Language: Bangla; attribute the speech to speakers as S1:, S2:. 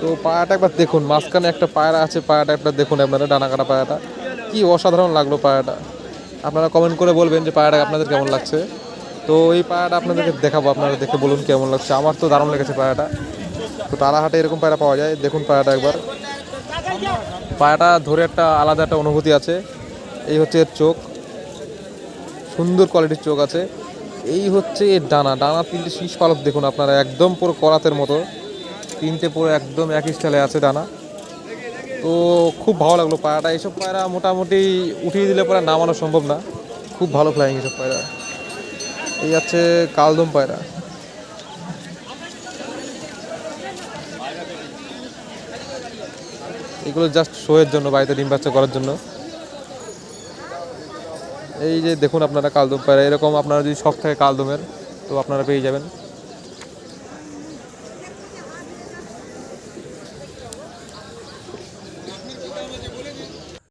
S1: তো পায়াটা একবার দেখুন, মাঝখানে একটা পায়রা আছে, পায়াটা একবার দেখুন আপনারা ডানা কাটা পায়াটা। কি অসাধারণ লাগল পায়াটা। আপনারা কমেন্ট করে বলবেন যে পায়াটা আপনাদের কেমন লাগছে। তো এই পায়াটা আপনাদেরকে দেখাবো, আপনারা দেখে বলুন কেমন লাগছে। আমার তো দারুণ লেগেছে পায়াটা। তো তারাহাটে এরকম পায়রা পাওয়া যায়, দেখুন পায়াটা একবার। পায়াটা ধরে একটা আলাদা একটা অনুভূতি আছে, এই হচ্ছে এর চোখ। সুন্দর কোয়ালিটির চোখ আছে। এই হচ্ছে এর ডানা ডানা তিনটে শীষ পালক দেখুন আপনারা, একদম পুরো করাতের মতো। তিনটে পুরো একদম একই স্টাইলে আছে ডানা। তো খুব ভালো লাগল পায়রাটা এইসব পায়রা মোটামুটি উঠিয়ে দিলে পরে নামানো সম্ভব না। খুব ভালো ফ্লাইং এইসব পায়রা। এই আছে কালদম পায়রা। এগুলো জাস্ট শোয়ের জন্য বাড়িতে ডিম বাচ্চা করার জন্য। এই যে দেখুন আপনারা কালদম পায়রা। এরকম আপনারা যদি শখ থাকে কালদমের, তো আপনারা পেয়ে যাবেন।